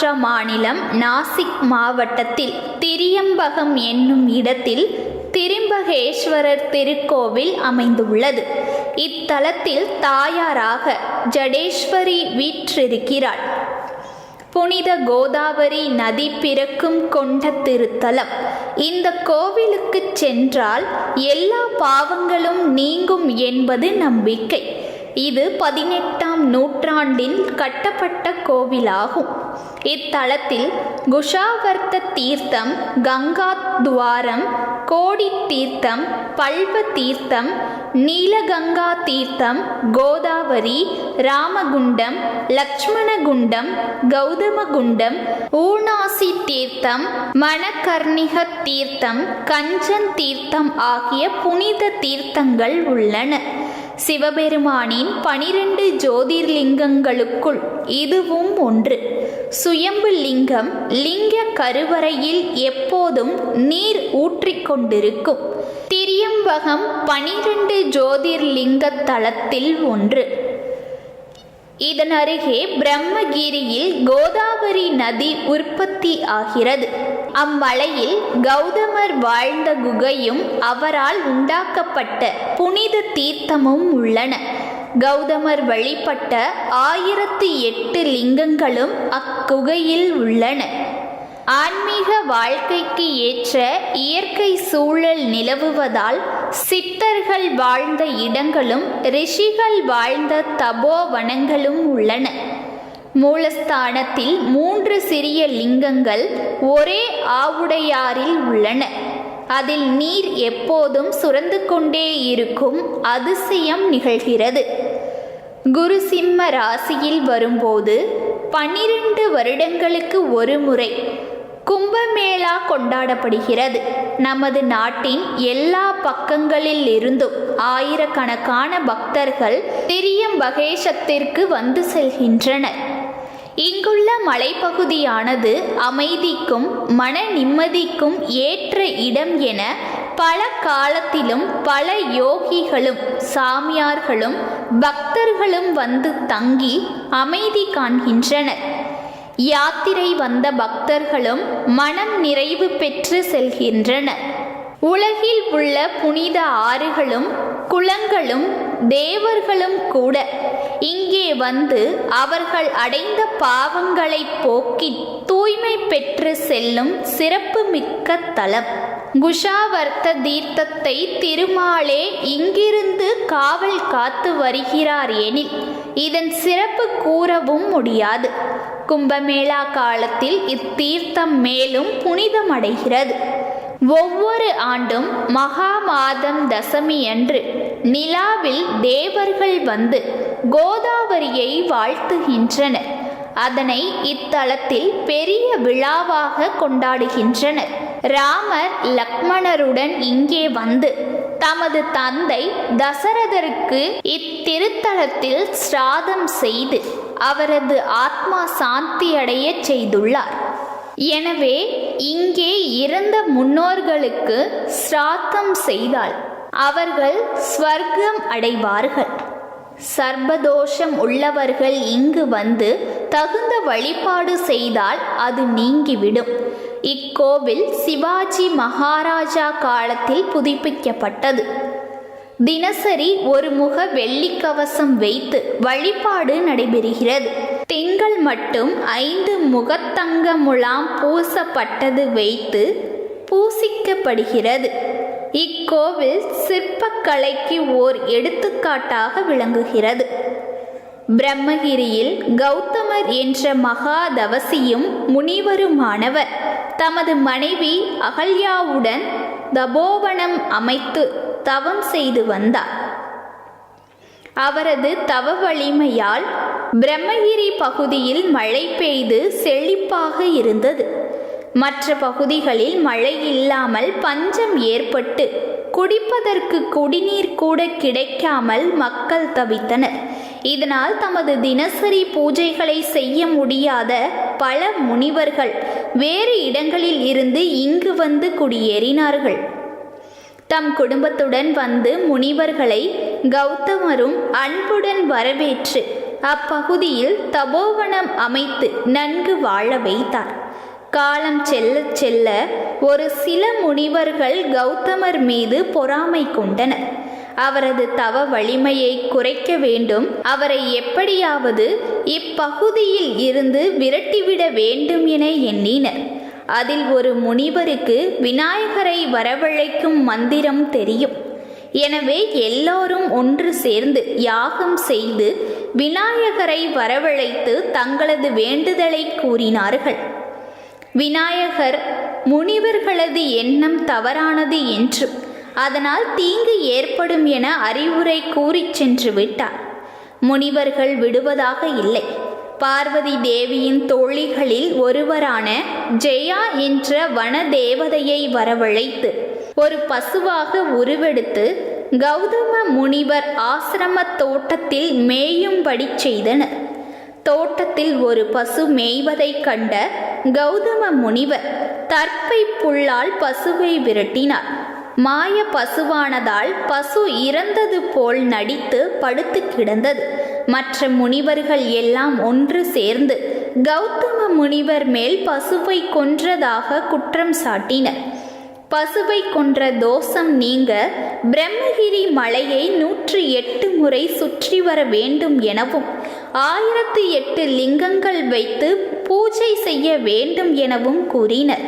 மகாராஷ்டிரா மாநிலம் நாசிக் மாவட்டத்தில் திரியம்பகம் என்னும் இடத்தில் திரிம்பகேஸ்வரர் திருக்கோவில் அமைந்துள்ளது. இத்தலத்தில் தாயாராக ஜடேஸ்வரி வீற்றிருக்கிறாள். புனித கோதாவரி நதி பிறக்கும் கொண்ட திருத்தலம். இந்த கோவிலுக்கு சென்றால் எல்லா பாவங்களும் நீங்கும் என்பது நம்பிக்கை. இது பதினெட்டாம் நூற்றாண்டில் கட்டப்பட்ட கோவிலாகும். இத்தலத்தில் குஷாவர்த்த தீர்த்தம் கங்கா துவாரம் கோடி தீர்த்தம் பல்வ தீர்த்தம் நீலகங்கா தீர்த்தம் கோதாவரி ராமகுண்டம் லக்ஷ்மணகுண்டம் கௌதமகுண்டம் ஊனாசி தீர்த்தம் மணக்கர்ணிக தீர்த்தம் கஞ்சன் தீர்த்தம் ஆகிய புனித தீர்த்தங்கள் உள்ளன. சிவபெருமானின் பனிரெண்டு ஜோதிர்லிங்கங்களுக்குள் இதுவும் ஒன்று. சுயம்பு லிங்கம் லிங்க கருவறையில் எப்போதும் நீர் ஊற்றிக்கொண்டிருக்கும் திரியம்பகம் பனிரெண்டு ஜோதிர்லிங்க தளத்தில் ஒன்று. இதன் அருகே பிரம்மகிரியில் கோதாவரி நதி உற்பத்தி ஆகிறது. அம்மலையில் கௌதமர் வாழ்ந்த குகையும் அவரால் உண்டாக்கப்பட்ட புனித தீர்த்தமும் உள்ளன. கௌதமர் வழிபட்ட ஆயிரத்தி எட்டு லிங்கங்களும் அக்குகையில் உள்ளன. ஆன்மீக வாழ்க்கைக்கு ஏற்ற இயற்கை சூழல் நிலவுவதால் சித்தர்கள் வாழ்ந்த இடங்களும் ரிஷிகள் வாழ்ந்த தபோவனங்களும் உள்ளன. மூலஸ்தானத்தில் மூன்று சிறிய லிங்கங்கள் ஒரே ஆவுடையாரில் உள்ளன. அதில் நீர் எப்போதும் சுரந்து கொண்டே இருக்கும் அதிசயம் நிகழ்கிறது. குரு சிம்ம ராசியில் வரும்போது பன்னிரண்டு வருடங்களுக்கு ஒரு முறை கும்பமேளா கொண்டாடப்படுகிறது. நமது நாட்டின் எல்லா பக்கங்களில் இருந்தும் ஆயிரக்கணக்கான பக்தர்கள் திரியம்பகேசத்திற்கு வந்து செல்கின்றனர். இங்குள்ள மலைப்பகுதியானது அமைதிக்கும் மன நிம்மதிக்கும் ஏற்ற இடம் என பல காலத்திலும் பல யோகிகளும் சாமியார்களும் பக்தர்களும் வந்து தங்கி அமைதி காண்கின்றனர். யாத்திரை வந்த பக்தர்களும் மனம் நிறைவு பெற்று செல்கின்றனர். உலகில் உள்ள புனித ஆறுகளும் குளங்களும் தேவர்களும் கூட இங்கே வந்து அவர்கள் அடைந்த பாவங்களை போக்கி தூய்மை பெற்று செல்லும் சிறப்பு மிக்க தலம். குஷாவர்த்த தீர்த்தத்தை திருமாலே இங்கிருந்து காவல் காத்து வருகிறார் எனில் இதன் சிறப்பு கூறவும் முடியாது. கும்பமேளா காலத்தில் இத்தீர்த்தம் மேலும் புனிதமடைகிறது. ஒவ்வொரு ஆண்டும் மகா மாதம் தசமி அன்று நிலாவில் தேவர்கள் வந்து கோதாவரியை வாழ்த்துகின்றனர். அதனை இத்தலத்தில் பெரிய விழாவாக கொண்டாடுகின்றனர். ராமர் லக்மணருடன் இங்கே வந்து தமது தந்தை தசரதருக்கு இத்திருத்தலத்தில் சிராதம் செய்து அவரது ஆத்மா சாந்தி அடையச் செய்துள்ளார். எனவே இங்கே இறந்த முன்னோர்களுக்கு சிராத்தம் செய்தால் அவர்கள் ஸ்வர்க்கம் அடைவார்கள். சர்பதோஷம் உள்ளவர்கள் இங்கு வந்து தகுந்த வழிபாடு செய்தால் அது நீங்கிவிடும். இக்கோவில் சிவாஜி மகாராஜா காலத்தில் புதுப்பிக்கப்பட்டது. தினசரி ஒரு முக வெள்ளிக்கவசம் வைத்து வழிபாடு நடைபெறுகிறது. திங்கள் மட்டும் ஐந்து முகத்தங்க முலாம் பூசப்பட்டது வைத்து பூசிக்கப்படுகிறது. இக்கோவில் சிற்பக்கலைக்கு ஓர் எடுத்துக்காட்டாக விளங்குகிறது. பிரம்மகிரியில் கௌதமர் என்ற மகாதவசியும் முனிவருமானவர். தமது மனைவி அகல்யாவுடன் தபோவனம் அமைத்து தவம் செய்து வந்தார். அவரது தவ வலிமையால் பிரம்மகிரி பகுதியில் மழை பெய்து செழிப்பாக இருந்தது. மற்ற பகுதிகளில் மழை இல்லாமல் பஞ்சம் ஏற்பட்டு குடிப்பதற்கு குடிநீர் கூட கிடைக்காமல் மக்கள் தவித்தனர். இதனால் தமது தினசரி பூஜைகளை செய்ய முடியாத பல முனிவர்கள் வேறு இடங்களில் இருந்து இங்கு வந்து குடியேறினார்கள். தம் குடும்பத்துடன் வந்து முனிவர்களை கௌதமரும் அன்புடன் வரவேற்று அப்பகுதியில் தபோவனம் அமைத்து நன்கு வாழ வைத்தார். காலம் செல்ல செல்ல ஒரு சில முனிவர்கள் கௌதமர் மீது பொறாமை கொண்டனர். அவரது தவ வலிமையை குறைக்க வேண்டும். அவரை எப்படியாவது இப்பகுதியில் இருந்து விரட்டிவிட வேண்டும் என எண்ணினர். அதில் ஒரு முனிவருக்கு விநாயகரை வரவழைக்கும் மந்திரம் தெரியும். எனவே எல்லோரும் ஒன்று சேர்ந்து யாகம் செய்து விநாயகரை வரவழைத்து தங்களது வேண்டுதலை கூறினார்கள். விநாயகர் முனிவர்களது எண்ணம் தவறானது என்று அதனால் தீங்கு ஏற்படும் என அறிவுரை கூறிச் சென்று விட்டார். முனிவர்கள் விடுவதாக இல்லை. பார்வதி தேவியின் தோழிகளில் ஒருவரான ஜெயா என்ற வன தேவதையை வரவழைத்து ஒரு பசுவாக உருவெடுத்து கௌதம முனிவர் ஆசிரம தோட்டத்தில் மேயும்படி செய்தனர். தோட்டத்தில் ஒரு பசு மேய்வதைக் கண்ட கௌதம முனிவர் தற்பை புல்லால் பசுவை விரட்டினார். மாய பசுவானதால் பசு இறந்தது போல் நடித்து படுத்து கிடந்தது. மற்ற முனிவர்கள் எல்லாம் ஒன்று சேர்ந்து கௌதம முனிவர் மேல் பசுவை கொன்றதாக குற்றம் சாட்டினர். பசுவை கொன்ற தோஷம் நீங்க பிரம்மகிரி மலையை நூற்றி எட்டு முறை சுற்றி வர வேண்டும் எனவும் ஆயிரத்து எட்டு லிங்கங்கள் வைத்து பூஜை செய்ய வேண்டும் எனவும் கூறினர்.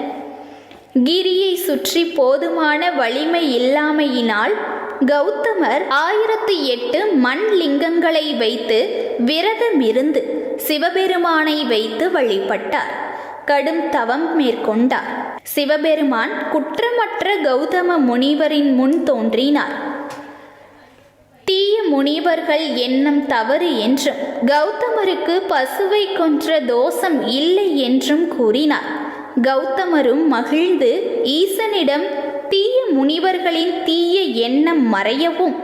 கிரியை சுற்றி போதுமான வலிமை இல்லாமையினால் கௌதமர் ஆயிரத்தி எட்டு மண் லிங்கங்களை வைத்து விரதமிருந்து சிவபெருமானை வைத்து வழிபட்டார். கடும் தவம் மேற்கொண்டார். சிவபெருமான் குற்றமற்ற கௌதம முனிவரின் முன் தோன்றினார். தீய முனிவர்கள் எண்ணம் தவறு என்றும் கௌதமருக்கு பசுவை கொன்ற தோஷம் இல்லை என்றும் கூறினார். கௌதமரும் மகிழ்ந்து ஈசனிடம் தீய முனிவர்களின் தீய எண்ணம் மறையவும்.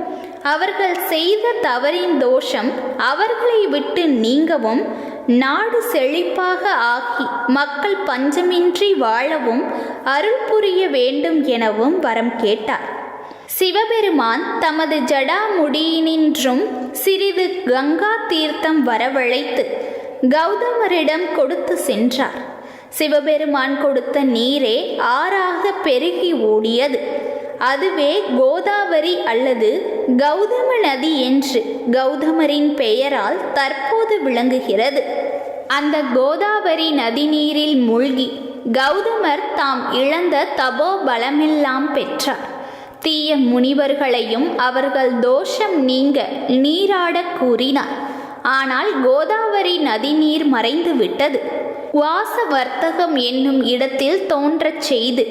அவர்கள் செய்த தவறின் தோஷம் அவர்களை விட்டு நீங்கவும். நாடு செழிப்பாக ஆகி மக்கள் பஞ்சமின்றி வாழவும். அருள் புரிய வேண்டும் எனவும் வரம் கேட்டார். சிவபெருமான் தமது ஜடாமுடியினின்றும் சிறிது கங்கா தீர்த்தம் வரவழைத்து கௌதமரிடம் கொடுத்து சென்றார். சிவபெருமான் கொடுத்த நீரே ஆறாக பெருகி ஓடியது. அதுவே கோதாவரி அல்லது கௌதம நதி என்று கௌதமரின் பெயரால் தற்போது விளங்குகிறது. அந்த கோதாவரி நதி நீரில் மூழ்கி கௌதமர் தாம் இழந்த தபோ பலமெல்லாம் பெற்றார். தீய முனிவர்களையும் அவர்கள் தோஷம் நீங்க நீராடக் கூறினார். ஆனால் கோதாவரி நதி நீர் மறைந்து விட்டது வாச வர்த்தகம் என்னும் இடத்தில் தோன்றச் செய்து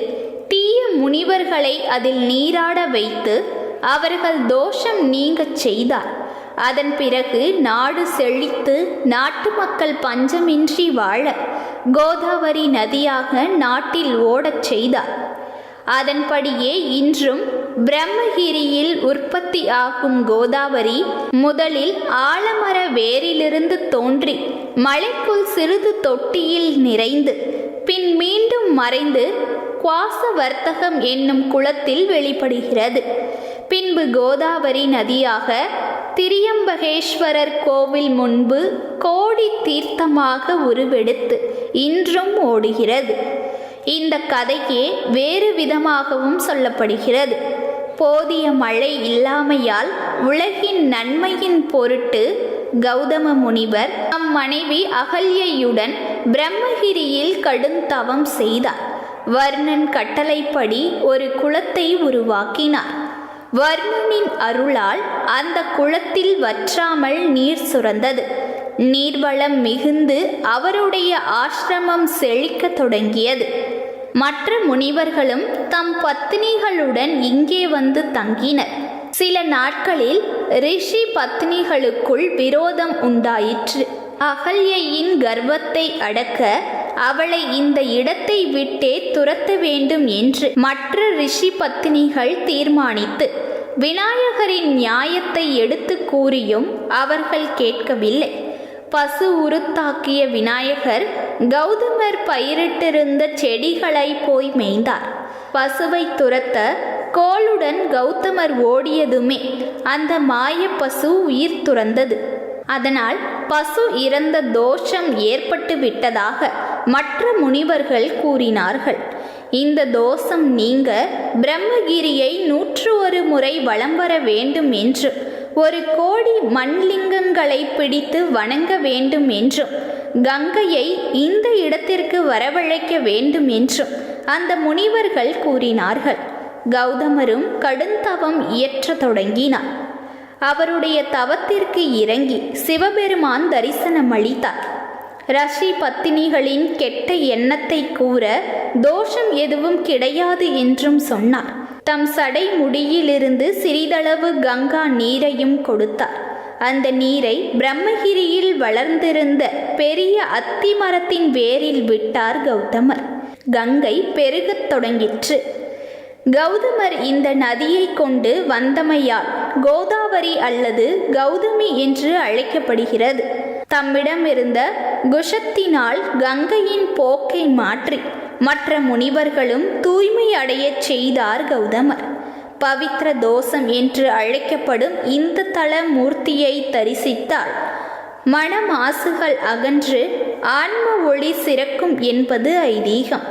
தீய முனிவர்களை அதில் நீராட வைத்து அவர்கள் தோஷம் நீங்கச் செய்தார். அதன் பிறகு நாடு செழித்து நாட்டு மக்கள் பஞ்சமின்றி வாழ கோதாவரி நதியாக நாட்டில் ஓடச் செய்தார். அதன்படியே இன்றும் பிரம்மகிரியில் உற்பத்தி ஆகும் கோதாவரி முதலில் ஆலமர வேரிலிருந்து தோன்றி மலைக்குள் சிறிது தொட்டியில் நிறைந்து பின் மீண்டும் மறைந்து குவாச வர்த்தகம் என்னும் குளத்தில் வெளிப்படுகிறது. பின்பு கோதாவரி நதியாக திரியம்பகேஸ்வரர் கோவில் முன்பு கோடி தீர்த்தமாக உருவெடுத்து இன்றும் ஓடுகிறது. இந்த கதையே வேறு விதமாகவும் சொல்லப்படுகிறது. போதிய மழை இல்லாமையால் உலகின் நன்மையின் பொருட்டு கௌதம முனிவர் தம் மனைவி அகல்யையுடன் பிரம்மகிரியில் கடுந்தவம் செய்தார். வர்ணன் கட்டளைப்படி ஒரு குளத்தை உருவாக்கினார். வர்ணனின் அருளால் அந்த குளத்தில் வற்றாமல் நீர் சுரந்தது. நீர்வளம் மிகுந்து அவருடைய ஆசிரமம் செழிக்கத் தொடங்கியது. மற்ற முனிவர்களும் தம் பத்தினிகளுடன் இங்கே வந்து தங்கினர். சில நாட்களில் ரிஷி பத்னிகளுக்குள் விரோதம் உண்டாயிற்று. அகல்யையின் கர்வத்தை அடக்க அவளை இந்த இடத்தை விட்டே துரத்த வேண்டும் என்று மற்ற ரிஷி பத்தினிகள் தீர்மானித்து விநாயகரின் நியாயத்தை எடுத்து கூறியும் அவர்கள் கேட்கவில்லை. பசு உருத்தாக்கிய விநாயகர் கௌதமர் பயிரிட்டிருந்த செடிகளை போய் மேய்ந்தார். பசுவை துரத்த கோளுடன் கௌதமர் ஓடியதுமே அந்த மாய பசு உயிர் துறந்தது. அதனால் பசு இறந்த தோஷம் ஏற்பட்டு விட்டதாக மற்ற முனிவர்கள் கூறினார்கள். இந்த தோஷம் நீங்க பிரம்மகிரியை நூற்று ஒரு முறை வலம் வர வேண்டும் என்றும் ஒரு கோடி மண்லிங்கங்களை பிடித்து வணங்க வேண்டும் என்றும் கங்கையை இந்த இடத்திற்கு வரவழைக்க வேண்டும் என்றும் அந்த முனிவர்கள் கூறினார்கள். கௌதமரும் கடுந்தவம் இயற்றத் தொடங்கினார். அவருடைய தவத்திற்கு இறங்கி சிவபெருமான் தரிசனம் அளித்தார். ரஷி பத்தினிகளின் கெட்ட எண்ணத்தை கூற தோஷம் எதுவும் கிடையாது என்றும் சொன்னார். தம் சடை முடியிலிருந்து சிறிதளவு கங்கா நீரையும் கொடுத்தார். அந்த நீரை பிரம்மகிரியில் வளர்ந்திருந்த பெரிய அத்தி மரத்தின் வேரில் விட்டார் கௌதமர். கங்கை பெருகத் தொடங்கிற்று. கௌதமர் இந்த நதியை கொண்டு வந்தமையால் கோதாவரி அல்லது கௌதமி என்று அழைக்கப்படுகிறது. தம்மிடமிருந்த குஷத்தினால் கங்கையின் போக்கை மாற்றி மற்ற முனிவர்களும் தூய்மை அடையச் செய்தார் கௌதமர். பவித்ர தோஷம் என்று அழைக்கப்படும் இந்த தல மூர்த்தியை தரிசித்தால் மனமாசுகள் அகன்று ஆன்ம ஒளி சிறக்கும் என்பது ஐதீகம்.